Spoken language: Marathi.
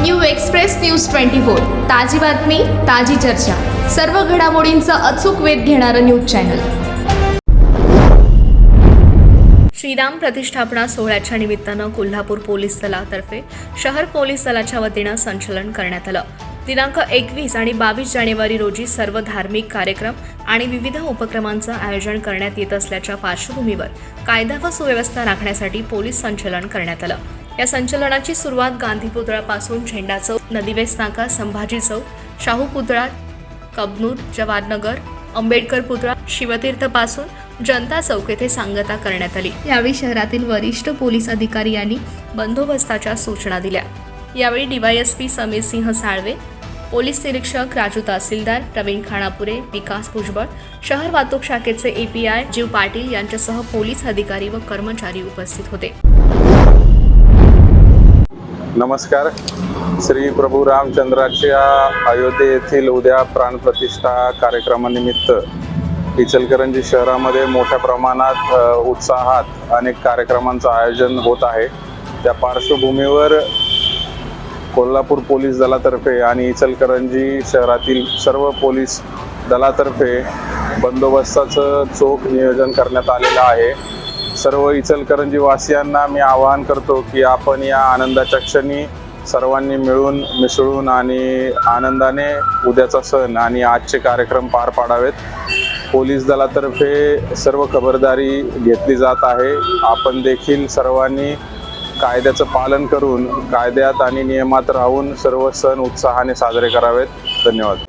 New express news twenty four. ताजी बातमी ताजी चर्चा. सर्व घडामोडींचा अचूक वेध घेणारं न्यूज चॅनल. श्रीराम प्रतिष्ठापना सोहळ्याच्या निमित्तानं कोल्हापूर पोलीस दलातर्फे शहर पोलीस दलाच्या वतीनं संचलन करण्यात आलं. दिनांक एकवीस आणि बावीस जानेवारी रोजी सर्व धार्मिक कार्यक्रम आणि विविध उपक्रमांचं आयोजन करण्यात येत असल्याच्या पार्श्वभूमीवर कायदा व सुव्यवस्था राखण्यासाठी पोलीस संचलन करण्यात आलं. या संचलनाची सुरुवात गांधी पुतळ्यापासून झेंडा चौक नदीवेस नाका संभाजी चौक शाहू पुतळा कबनूर जवाहरनगर आंबेडकर पुतळा शिवतीर्थपासून जनता चौक येथे सांगता करण्यात आली. यावेळी शहरातील वरिष्ठ पोलीस अधिकारी यांनी बंदोबस्ताच्या सूचना दिल्या. यावेळी डीवायएसपी समीर सिंह साळवे पोलीस निरीक्षक राजू तहसीलदार प्रवीण खानापुरे विकास भुजबळ शहर वाहतूक शाखेचे एपीआय जीव पाटील यांच्यासह पोलीस अधिकारी व कर्मचारी उपस्थित होते. नमस्कार. श्री प्रभू रामचंद्राच्या अयोध्ये येथील उद्या प्राणप्रतिष्ठा कार्यक्रमानिमित्त इचलकरंजी शहरामध्ये मोठ्या प्रमाणात उत्साहात अनेक कार्यक्रमांचं आयोजन होत आहे. त्या पार्श्वभूमीवर कोल्हापूर पोलीस दलातर्फे आणि इचलकरंजी शहरातील सर्व पोलीस दलातर्फे बंदोबस्ताचं चोख नियोजन करण्यात आलेलं आहे. सर्व इचलकरंजी वासियांना मी आवाहन करतो की आपण या आनंदाच्या क्षणी सर्वांनी मिळून मिसळून आणि आनंदाने उद्याचा सण आणि आजचे कार्यक्रम पार पाडावेत. पोलीस दलातर्फे सर्व खबरदारी घेतली जात आहे. आपण देखील सर्वांनी कायद्याचं पालन करून कायद्यात आणि नियमात राहून सर्व सण उत्साहाने साजरे करावेत. धन्यवाद.